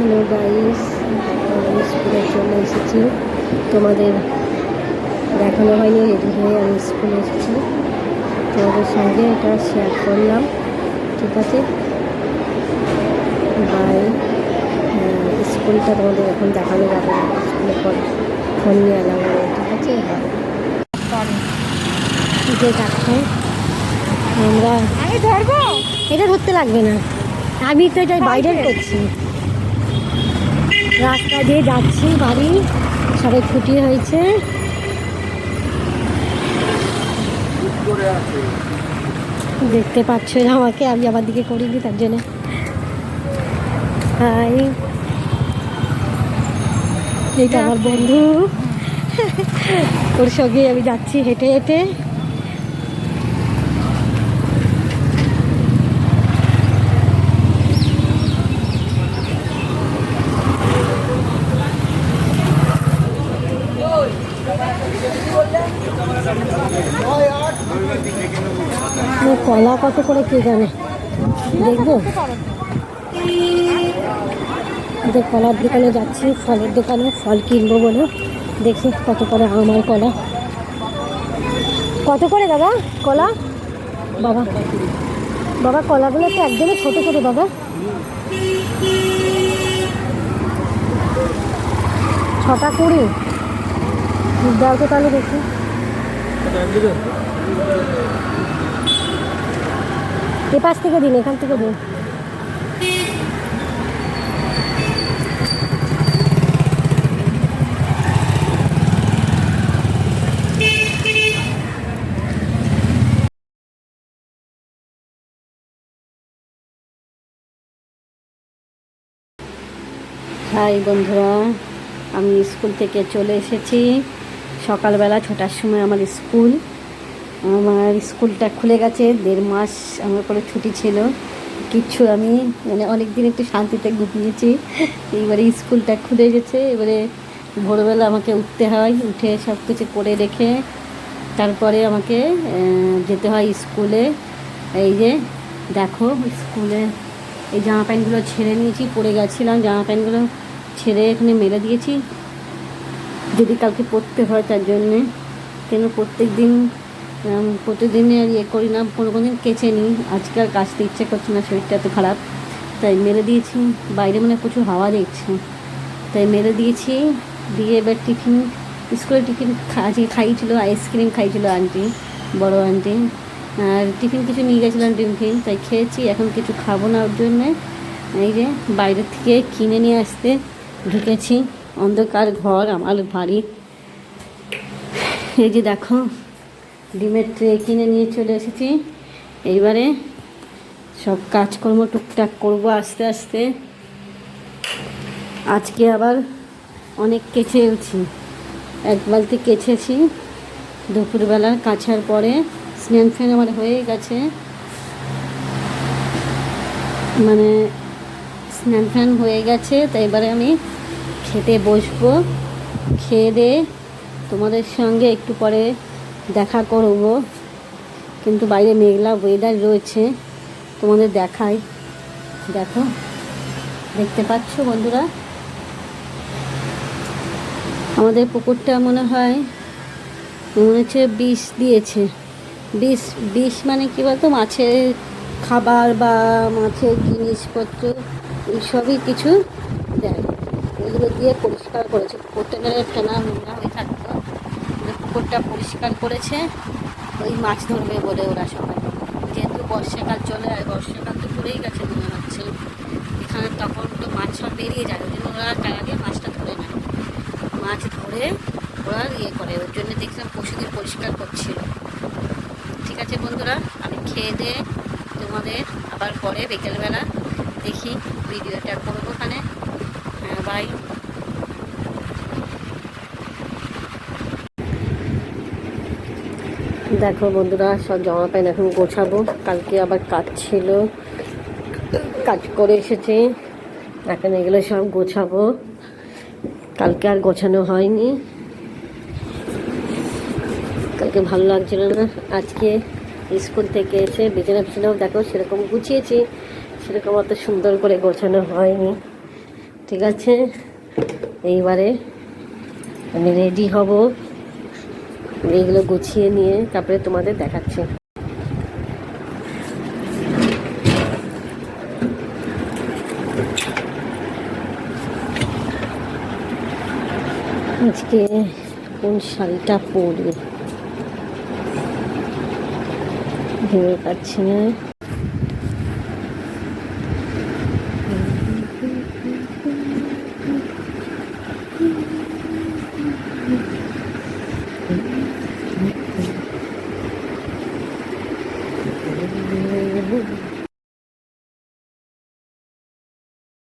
Hello guys আমি স্কুলে চলে এসেছি। তোমাদের দেখানো হয়নি রেডি হয়ে আমি স্কুলে এসেছি। তোমাদের সঙ্গে এটা শেয়ার করলাম। ঠিক আছে? বাই স্কুলটা তোমাদের এখন দেখানো যাবে না স্কুলে পর ফোন নিয়ে এলাম ঠিক আছে? যে দেখো আমরা এটা ধরতে লাগবে না। আমি তো এটা বাইরে করছি। রাস্তা দিয়ে যাচ্ছি, বাড়ি। সবাই ছুটি হয়েছে। দেখতে পাচ্ছ আমাকে, আমি আমার দিকে করিনি, তার জন্য। হাই। এইটা আমার বন্ধু। ওর সঙ্গে আমি যাচ্ছি হেঁটে হেঁটে। কলা কত করে কে জানে? দেখব? যে কলার দোকানে যাচ্ছি, ফলের দোকানে, ফল কিনবো বলে। দেখি কত করে আমার কলা। কত করে দাদা কলা? বাবা বাবা, কলাগুলো তো একদমই ছোট ছোট, বাবা। ছটা কুড়ি। দাও তো তাহলে দেখি। এ পাশ থেকে দিন, এখান থেকে দিন। হাই বন্ধুরা, আমি স্কুল থেকে চলে এসেছি। সকালবেলা ছটার সময় আমার স্কুল। আমার স্কুলটা খুলে গেছে, দেড় মাস আমার করে ছুটি ছিল। কিচ্ছু আমি মানে অনেক দিন একটু শান্তিতে ঘুমিয়েছি। এইবারে স্কুলটা খুলে গেছে, এবারে ভোরবেলা আমাকে উঠতে হয়, উঠে সব কিছু করে রেখে তারপরে আমাকে যেতে হয় স্কুলে। এই যে, দেখো স্কুলে এই জামা প্যান্টগুলো ছেড়ে নিয়েছি, পরে গেছিলাম, জামা প্যান্টগুলো ছেড়ে এখানে মেলে দিয়েছি। যদি কালকে পড়তে হয় তার জন্যে। কেন প্রত্যেক দিন প্রতিদিনে আর ইয়ে করি না, কোনো কোনো দিন কেচে নিই। আজকে আর কাচতে ইচ্ছে করছে না, শরীরটা এত খারাপ। তাই মেরে দিয়েছি, বাইরে মানে প্রচুর হাওয়া দিচ্ছে তাই মেরে দিয়েছি, দিয়ে এবার টিফিন, স্কুলে টিফিন আজকে খাইয়েছিল, আইসক্রিম খাইয়েছিল আন্টি, বড় আন্টি। আর টিফিন কিছু নিয়ে গেছিলাম টিফিন তাই খেয়েছি। এখন কিছু খাব না ওর জন্যে। এই যে বাইরে থেকে কিনে নিয়ে আসতে ঢুকেছি। অন্ধকার ঘর, আমার বাড়ি। এই যে দেখো ডিমের ট্রে কিনে নিয়ে চলে এসেছি। এইবারে সব কাজকর্ম টুকটাক করব আস্তে আস্তে। আজকে আবার অনেক কেচেওছি এক বালতি কেচেছি। দুপুরবেলা কাছার পরে স্নান ফ্যান আমার হয়ে গেছে। মানে স্নান ফ্যান হয়ে গেছে তাই এবারে আমি খেতে বসবো। খেয়ে দিয়ে তোমাদের সঙ্গে একটু পরে দেখা করব, কিন্তু বাইরে মেঘলা ওয়েদার রয়েছে, তোমাদের দেখাই। দেখো, দেখতে পাচ্ছ বন্ধুরা? আমাদের পুকুরটা মনে হয়, মনে হচ্ছে বিষ দিয়েছে। বিষ বিষ মানে কী বলতো? মাছের খাবার বা মাছের জিনিসপত্র, এইসবই কিছু দেয়। এগুলো দিয়ে পরিষ্কার করেছে। পুকুরটা ফেনা নোংরা হয়ে কিন্তু পুকুরটা পরিষ্কার করেছে। ওই মাছ ধরবে বলে ওরা সবাই। যেহেতু বর্ষাকাল চলে আর বর্ষাকাল তো পড়েই গেছে মনে হচ্ছে। এখানে তখন তো মাছ সব বেরিয়ে যায়, ওই জন্য ওরা তার আগে মাছটা ধরে নেয় মাছ ধরে ওরা ইয়ে করে, ওর জন্য দেখলাম পশুদের পরিষ্কার করছিল ঠিক আছে বন্ধুরা, আমি খেয়ে দিয়ে তোমাদের আবার পরে বিকেলবেলা দেখি, ভিডিওটা করব ওখানে। বাই দেখো বন্ধুরা, সব জামা প্যান্ট এখন গোছাবো। কালকে আবার কাজ ছিল। কাজ করে এসেছি। এখন এগুলো সব গোছাবো। কালকে আর গোছানো হয়নি। কালকে ভালো লাগছিল না। আজকে স্কুল থেকে এসে বিছানা ফিছানাও দেখো, সেরকম গুছিয়েছি। সেরকম অত সুন্দর করে গোছানো হয়নি। ঠিক আছে? এইবারে আমি রেডি হব। এগুলো গুছিয়ে নিয়ে তারপরে তোমাদের দেখাচ্ছি আজকে কোন শাড়িটা পরি ভেবে পাচ্ছি না